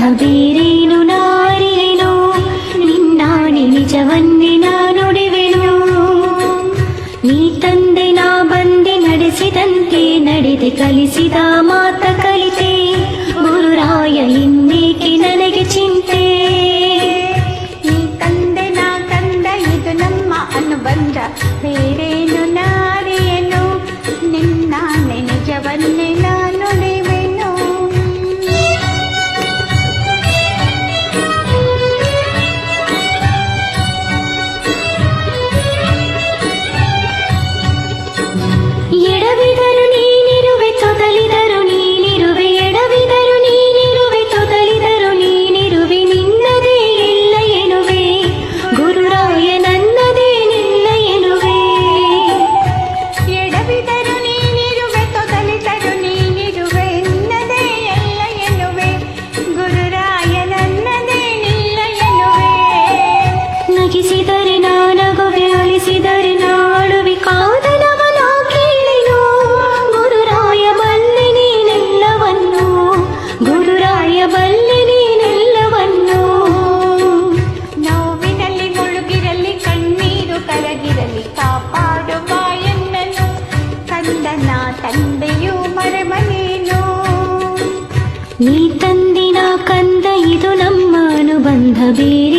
ಅನುಬಂಧ ಬೇರೇನು ನಾರೇನು ನಿನ್ನಾಣೆ ನಿಜವನ್ನೇ ನಾ ನುಡಿವೆನು ನೀ ತಂದೆ ನಾ ಬಂದೆ ನಡೆಸಿದಂತೆ ನಡೆದೆ ಕಲಿಸಿದ ಮಾತ ಕಲಿತೆ ಗುರುರಾಯ ಇನ್ನೇಕೆ ನನಗೆ ಚಿಂತೆ ನೀ ತಂದೆ ನಾ ಕಂದ ಇದು ನಮ್ಮ ಅನುಬಂಧ ನೀ ತಂದಿನ ಕಂದ ಇದು ನಮ್ಮ ಅನುಬಂಧ ಬೇರೇನು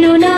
ভুলো না